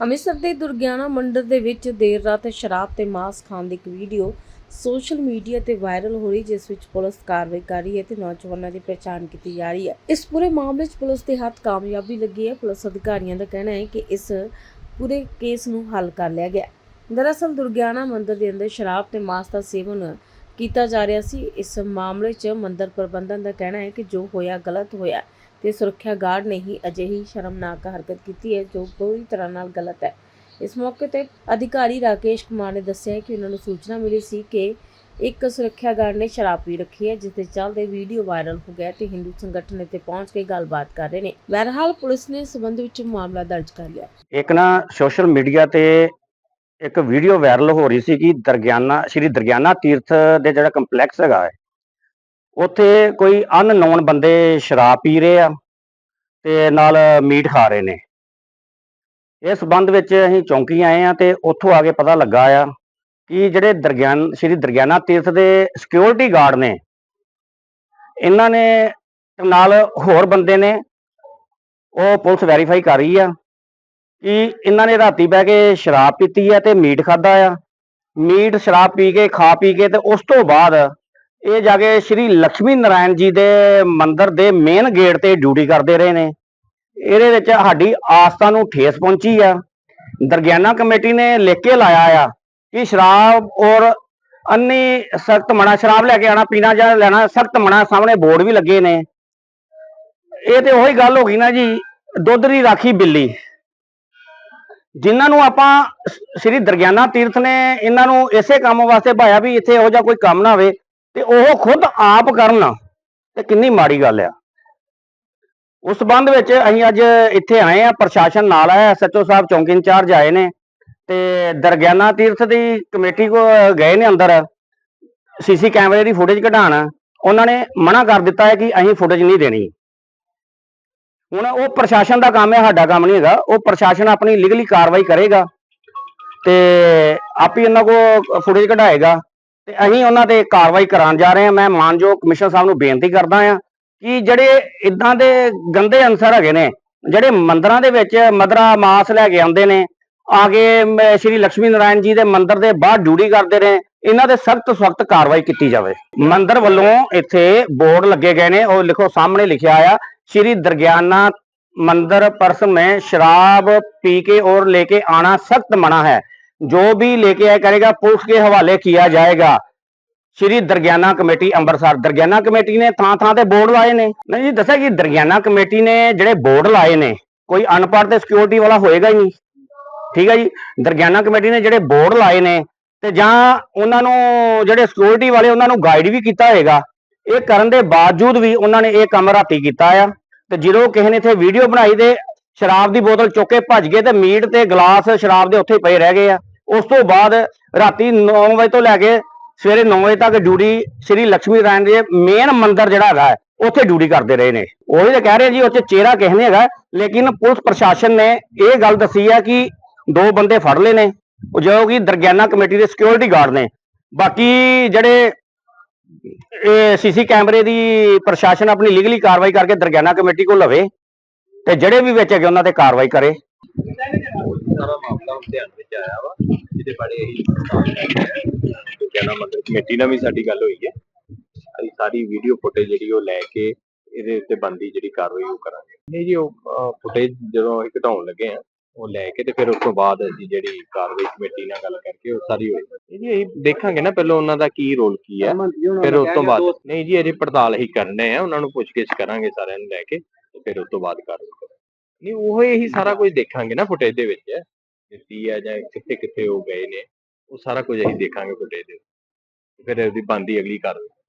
ਅੰਮ੍ਰਿਤਸਰ ਦੇ ਦੁਰਗਿਆਨਾ ਮੰਦਿਰ ਦੇ ਵਿੱਚ ਦੇਰ ਰਾਤ ਸ਼ਰਾਬ ਤੇ ਮਾਸ ਖਾਣ ਦੀ ਇੱਕ ਵੀਡੀਓ ਸੋਸ਼ਲ ਮੀਡੀਆ ਤੇ ਵਾਇਰਲ ਹੋ ਰਹੀ, ਜਿਸ ਵਿੱਚ ਪੁਲਿਸ ਕਾਰਵਾਈ ਕਰ ਰਹੀ ਹੈ ਤੇ ਨੌਜਵਾਨਾਂ ਦੀ ਪਛਾਣ ਕੀਤੀ ਜਾ ਰਹੀ ਹੈ। ਇਸ ਪੂਰੇ ਮਾਮਲੇ 'ਚ ਪੁਲਿਸ ਦੇ ਹੱਥ ਕਾਮਯਾਬੀ ਲੱਗੀ ਹੈ। ਪੁਲਿਸ ਅਧਿਕਾਰੀਆਂ ਦਾ ਕਹਿਣਾ ਹੈ ਕਿ ਇਸ ਪੂਰੇ ਕੇਸ ਨੂੰ ਹੱਲ ਕਰ ਲਿਆ ਗਿਆ ਦਰਅਸਲ ਦੁਰਗਿਆਨਾ ਮੰਦਿਰ ਦੇ ਅੰਦਰ ਸ਼ਰਾਬ ਤੇ ਮਾਸ ਦਾ ਸੇਵਨ ਕੀਤਾ ਜਾ ਰਿਹਾ ਸੀ। ਇਸ ਮਾਮਲੇ 'ਚ ਮੰਦਿਰ ਪ੍ਰਬੰਧਨ ਦਾ ਕਹਿਣਾ ਹੈ ਕਿ ਜੋ ਹੋਇਆ, ਗਲਤ ਹੋਇਆ ਤੇ ਸੁਰੱਖਿਆ ਗਾਰਡ ਨੇ ਹੀ ਅਜਿਹੀ ਸ਼ਰਮਨਾਕ ਹਰਕਤ ਕੀਤੀ ਹੈ ਜੋ ਪੂਰੀ ਤਰ੍ਹਾਂ ਨਾਲ ਗਲਤ ਹੈ। ਇਸ ਮੌਕੇ ਤੇ ਅਧਿਕਾਰੀ ਰਾਕੇਸ਼ ਕੁਮਾਰ ਨੇ ਦੱਸਿਆ ਕਿ ਉਹਨਾਂ ਨੂੰ ਸੂਚਨਾ ਮਿਲੀ ਸੀ ਕਿ ਇੱਕ ਸੁਰੱਖਿਆ ਗਾਰਡ ਨੇ ਸ਼ਰਾਬ ਪੀ ਰੱਖੀ ਹੈ, ਜਿਸ ਦੇ ਚੱਲਦੇ ਵੀਡੀਓ ਵਾਇਰਲ ਹੋ ਗਿਆ ਤੇ ਹਿੰਦੂ ਸੰਗਠਨ ਇੱਥੇ ਪਹੁੰਚ ਕੇ ਗੱਲਬਾਤ ਕਰ ਰਹੇ ਨੇ। ਬਹਰਹਾਲ ਪੁਲਿਸ ਨੇ ਸਬੰਧ ਸੰਬੰਧ ਵਿੱਚ ਮਾਮਲਾ ਦਰਜ ਕਰ ਲਿਆ। ਇੱਕ ਨਾ ਸੋਸ਼ਲ ਮੀਡੀਆ ਤੇ ਇੱਕ ਵੀਡੀਓ ਵਾਇਰਲ ਹੋ ਰਹੀ ਸੀ ਕਿ ਦਰਗਿਆਨਾ, ਸ਼੍ਰੀ ਦਰਗਿਆਨਾ ਤੀਰਥ ਦੇ ਜਿਹੜਾ ਕੰਪਲੈਕਸ ਹੈਗਾ ਉੱਥੇ ਕੋਈ ਅਨਨੋਨ ਬੰਦੇ ਸ਼ਰਾਬ ਪੀ ਰਹੇ ਆ ਤੇ ਨਾਲ ਮੀਟ ਖਾ ਰਹੇ ਨੇ। ਇਸ ਸੰਬੰਧ ਵਿੱਚ ਅਸੀਂ ਚੌਂਕੀ ਆਏ ਆ ਤੇ ਉੱਥੋਂ ਆ ਕੇ ਪਤਾ ਲੱਗਾ ਆ ਕਿ ਜਿਹੜੇ ਦਰਗਿਆਨ, ਸ਼੍ਰੀ ਦਰਗਿਆਨਾ ਤੀਰਥ ਦੇ ਸਿਕਿਉਰਿਟੀ ਗਾਰਡ ਨੇ, ਇਹਨਾਂ ਨੇ ਨਾਲ ਹੋਰ ਬੰਦੇ ਨੇ, ਉਹ ਪੁਲਿਸ ਵੈਰੀਫਾਈ ਕਰ ਰਹੀ ਆ ਕਿ ਇਹਨਾਂ ਨੇ ਰਾਤੀ ਬਹਿ ਕੇ ਸ਼ਰਾਬ ਪੀਤੀ ਹੈ ਤੇ ਮੀਟ ਖਾਦਾ ਆ। ਮੀਟ ਸ਼ਰਾਬ ਪੀ ਕੇ, ਖਾ ਪੀ ਕੇ ਤੇ ਉਸ ਤੋਂ ਬਾਅਦ ਇਹ ਜਾ ਕੇ ਸ਼੍ਰੀ ਲక్ష్ਮੀ ਨਾਰਾਇਣ ਜੀ ਦੇ ਮੰਦਿਰ ਦੇ ਮੇਨ ਗੇਟ ਤੇ ਡਿਊਟੀ ਕਰਦੇ ਰਹੇ ਨੇ। ਇਹਦੇ ਵਿੱਚ ਸਾਡੀ ਆਸਥਾ ਨੂੰ ਠੇਸ ਪਹੁੰਚੀ ਆ। ਦਰਗਿਆਨਾ ਕਮੇਟੀ ਨੇ ਲਿਖ ਕੇ ਲਾਇਆ ਆ ਕਿ ਸ਼ਰਾਬ ਔਰ ਅੰਨੀ ਸਖਤ ਮਣਾ ਸ਼ਰਾਬ ਲੈ ਕੇ ਆਣਾ ਪੀਣਾ ਜਾਂ ਲੈਣਾ, ਸਖਤ ਮਨਾ ਸਾਹਮਣੇ ਬੋਰਡ ਵੀ ਲੱਗੇ ਨੇ। ਇਹ ਤੇ ਉਹੀ ਗੱਲ ਹੋ ਗਈ ਨਾ ਜੀ, ਦੁੱਧ ਦੀ ਰਾਖੀ ਬਿੱਲੀ। ਜਿਨ੍ਹਾਂ ਨੂੰ ਆਪਾਂ ਸ੍ਰੀ ਦਰਗਿਆਨਾ ਤੀਰਥ ਨੇ, ਇਹਨਾਂ ਨੂੰ ਇਸੇ ਕੰਮ ਵਾਸਤੇ ਭਾਇਆ ਵੀ ਇੱਥੇ ਇਹੋ ਜਿਹਾ ਕੋਈ ਕੰਮ ਨਾ ਹੋਵੇ ਤੇ ਉਹ ਖੁਦ ਆਪ ਕਰਨ ਤੇ ਕਿੰਨੀ ਮਾੜੀ ਗੱਲ ਆ। ਉਸ ਸੰਬੰਧ ਵਿੱਚ ਅਸੀਂ ਅੱਜ ਇੱਥੇ ਆਏ ਆ, ਪ੍ਰਸ਼ਾਸਨ ਨਾਲ ਆਇਆ ਐਸਐਚਓ ਸਾਹਿਬ ਚੌਂਕੀ ਇੰਚਾਰਜ ਆਏ ਨੇ ਤੇ ਦਰਗਿਆਨਾ ਤੀਰਥ ਦੀ ਕਮੇਟੀ ਕੋ ਗਏ ਨੇ ਅੰਦਰ ਸੀਸੀ ਕੈਮਰੇ ਦੀ ਫੁਟੇਜ ਕਢਾਉਣ। ਉਹਨਾਂ ਨੇ ਮਨਾ ਕਰ ਦਿੱਤਾ ਹੈ ਕਿ ਅਸੀਂ ਫੁਟੇਜ ਨਹੀਂ ਦੇਣੀ। ਹੁਣ ਉਹ ਪ੍ਰਸ਼ਾਸਨ ਦਾ ਕੰਮ ਹੈ, ਸਾਡਾ ਕੰਮ ਨਹੀਂ ਹੈਗਾ। ਉਹ ਪ੍ਰਸ਼ਾਸਨ ਆਪਣੀ ਲੀਗਲੀ ਕਾਰਵਾਈ ਕਰੇਗਾ ਤੇ ਆਪ ਹੀ ਉਹਨਾਂ ਕੋ ਫੁਟੇਜ ਕਢਾਏਗਾ। ਤੇ ਅਸੀਂ ਉਹਨਾਂ ਤੇ ਕਾਰਵਾਈ ਕਰਾਉਣ ਜਾ ਰਹੇ ਹਾਂ। ਮੈਂ ਮਾਨਯੋਗ ਕਮਿਸ਼ਨਰ ਸਾਹਿਬ ਨੂੰ ਬੇਨਤੀ ਕਰਦਾ ਹਾਂ ਕਿ ਜਿਹੜੇ ਇਦਾਂ ਦੇ ਗੰਦੇ ਅਨਸਰ ਹੈਗੇ ਨੇ, ਜਿਹੜੇ ਮੰਦਰਾਂ ਦੇ ਵਿੱਚ ਮਦਰਾ ਮਾਸ ਲੈ ਕੇ ਆਉਂਦੇ ਨੇ ਆ ਕੇ ਸ਼੍ਰੀ ਲక్ష్ਮੀ ਨਾਰਾਇਣ ਜੀ ਦੇ ਮੰਦਿਰ ਦੇ ਬਾਹਰ ਡਿਊਟੀ ਕਰਦੇ ਨੇ, ਇਹਨਾਂ ਦੇ ਸਖਤ ਸਖਤ ਕਾਰਵਾਈ ਕੀਤੀ ਜਾਵੇ। ਮੰਦਿਰ ਵੱਲੋਂ ਇੱਥੇ ਬੋਰਡ ਲੱਗੇ ਗਏ ਨੇ, ਉਹ ਲਿਖੋ ਸਾਹਮਣੇ ਲਿਖਿਆ ਆ, ਸ਼੍ਰੀ ਦਰਗਿਆਨਾ ਮੰਦਰ ਪਰਸ ਮੈਂ ਸ਼ਰਾਬ ਪੀ ਕੇ ਔਰ ਲੈ ਕੇ ਆਣਾ ਸਖਤ ਮਨਾ ਹੈ। जो भी लेके आया करेगा पुलिस के हवाले किया जाएगा ਸ਼੍ਰੀ ਦਰਗਿਆਨਾ ਕਮੇਟੀ ਅੰਮ੍ਰਿਤਸਰ ਦਰਗਿਆਨਾ ਕਮੇਟੀ ਨੇ ਥਾਂ ਥਾਂ ਤੇ ਬੋਰਡ ਲਾਏ ਨੇ ਨਹੀਂ ਜੀ ਦੱਸਿਆ ਕਿ ਦਰਗਿਆਨਾ ਕਮੇਟੀ ਨੇ ਜਿਹੜੇ ਬੋਰਡ ਲਾਏ ਨੇ ਕੋਈ ਅਨਪੜ੍ਹ ਤੇ ਸਿਕਿਉਰਿਟੀ ਵਾਲਾ ਹੋਏਗਾ ਹੀ ਨਹੀਂ ਠੀਕ ਹੈ ਜੀ ਦਰਗਿਆਨਾ ਕਮੇਟੀ ਨੇ ਜਿਹੜੇ ਬੋਰਡ ਲਾਏ ਨੇ ਤੇ ਜਾਂ ਉਹਨਾਂ ਨੂੰ ਜਿਹੜੇ ਸਿਕਿਉਰਿਟੀ ਵਾਲੇ ਉਹਨਾਂ ਨੂੰ ਗਾਈਡ ਵੀ ਕੀਤਾ ਹੋਏਗਾ ਇਹ ਕਰਨ ਦੇ ਬਾਵਜੂਦ ਵੀ ਉਹਨਾਂ ਨੇ ਇਹ ਕੰਮ ਰਾਤੀ ਕੀਤਾ ਆ ਤੇ ਜਦੋਂ ਕਿਸੇ ਨੇ ਇੱਥੇ ਵੀਡੀਓ ਬਣਾਈ ਤੇ ਸ਼ਰਾਬ ਦੀ ਬੋਤਲ ਚੁੱਕ ਕੇ ਭੱਜ ਗਏ ਤੇ ਮੀਟ ਤੇ ਗਲਾਸ ਸ਼ਰਾਬ ਦੇ ਉੱਥੇ ਹੀ ਪਏ ਰਹਿ ਗਏ ਆ ਉਸ ਤੋਂ ਬਾਅਦ ਰਾਤੀ 9 ਵਜੇ ਤੋਂ ਲੈ ਕੇ ਸਵੇਰੇ 9 ਵਜੇ ਤੱਕ ਡਿਊਟੀ ਸ੍ਰੀ ਲక్ష్ਮੀ ਨਾਰਾਇਣ ਦੇ ਮੇਨ ਮੰਦਿਰ ਜਿਹੜਾ ਹੈਗਾ ਉੱਥੇ ਡਿਊਟੀ ਕਰਦੇ ਰਹੇ ਨੇ। ਉਹੀ ਤਾਂ ਕਹਿ ਰਹੇ ਜੀ, ਉੱਥੇ ਚਿਹਰਾ ਕਿਸੇ ਨੇ ਹੈਗਾ ਲੇਕਿਨ ਪੁਲਿਸ ਪ੍ਰਸ਼ਾਸਨ ਨੇ ਇਹ ਗੱਲ ਦੱਸੀ ਹੈ ਕਿ ਦੋ ਬੰਦੇ ਫੜ ਲਏ ਨੇ, ਉਹ ਜੋ ਕਿ ਦਰਗਿਆਨਾ ਕਮੇਟੀ ਦੇ ਸਿਕਿਉਰਿਟੀ ਗਾਰਡ ਨੇ। ਬਾਕੀ ਜਿਹੜੇ ਇਹ ਸੀਸੀ ਕੈਮਰੇ ਦੀ ਪ੍ਰਸ਼ਾਸਨ ਆਪਣੀ ਲੀਗਲੀ ਕਾਰਵਾਈ ਕਰਕੇ ਦਰਗਿਆਨਾ ਕਮੇਟੀ ਕੋਲ ਲਵੇ, ਤੇ ਜਿਹੜੇ ਵੀ ਵਿੱਚ ਹੈਗੇ ਉਹਨਾਂ ਤੇ ਕਾਰਵਾਈ ਕਰੇ। ਸਾਰਾ ਮਾਮਲਾ ਹੁਣ ਧਿਆਨ ਵਿੱਚ ਆਇਆ ਵਾ ਜਿਹਦੇ ਬਾਰੇ ਅਸੀਂ ਦੁਰਗਿਆਨਾ ਮੰਦਿਰ ਕਮੇਟੀ ਨਾਲ ਵੀ ਸਾਡੀ ਗੱਲ ਹੋਈ ਹੈ। ਅਸੀਂ ਸਾਰੀ ਵੀਡੀਓ ਫੁਟੇਜ ਜਿਹੜੀ ਉਹ ਲੈ ਕੇ ਇਹਦੇ ਉੱਤੇ ਬੰਦੀ ਜਿਹੜੀ ਕਾਰਵਾਈ ਉਹ ਕਰਾਂਗੇ। ਨਹੀਂ ਜੀ ਉਹ ਫੁਟੇਜ ਜਦੋਂ ਅਸੀਂ ਘਟਾਉਣ ਲੱਗੇ ਆ ਉਹ ਲੈ ਕੇ ਤੇ ਫਿਰ ਉਸ ਤੋਂ ਬਾਅਦ ਅਸੀਂ ਜਿਹੜੀ ਕਾਰਵਾਈ ਕਮੇਟੀ ਨਾਲ ਗੱਲ ਕਰਕੇ ਉਹ ਸਾਰੀ ਹੋਈ। ਇਹ ਜੀ ਅਸੀਂ ਦੇਖਾਂਗੇ ਨਾ ਪਹਿਲਾਂ ਉਹਨਾਂ ਦਾ ਕੀ ਰੋਲ ਕੀ ਹੈ। ਫਿਰ ਉਸ ਤੋਂ ਬਾਅਦ ਨਹੀਂ ਜੀ ਅਜੇ ਪੜਤਾਲ ਹੀ ਕਰਨੇ ਆ ਉਹਨਾਂ ਨੂੰ ਪੁੱਛਗਿੱਛ ਕਰਾਂਗੇ ਸਾਰਿਆਂ ਨੂੰ ਲੈ ਕੇ ਤੇ ਫਿਰ ਉਸ ਤੋਂ ਬਾਅਦ ਕਾਰਵਾਈ ਕਰਾਂਗੇ। ਨਹੀਂ ਉਹ ਇਹੀ ਸਾਰਾ ਕੁਝ ਦੇਖਾਂਗੇ ਨਾ ਫੁਟੇਜ ਦੇ ਵਿੱਚ। ਦਿੱਤੀ ਹੈ ਜਾਂ ਕਿੱਥੇ ਕਿੱਥੇ ਉਹ ਗਏ ਨੇ ਉਹ ਸਾਰਾ ਕੁਝ ਅਸੀਂ ਦੇਖਾਂਗੇ ਫੁਟੇਜ ਦੇ ਵਿੱਚ। ਫਿਰ ਉਹਦੀ ਬੰਦੀ ਅਗਲੀ ਕਾਰਵਾਈ।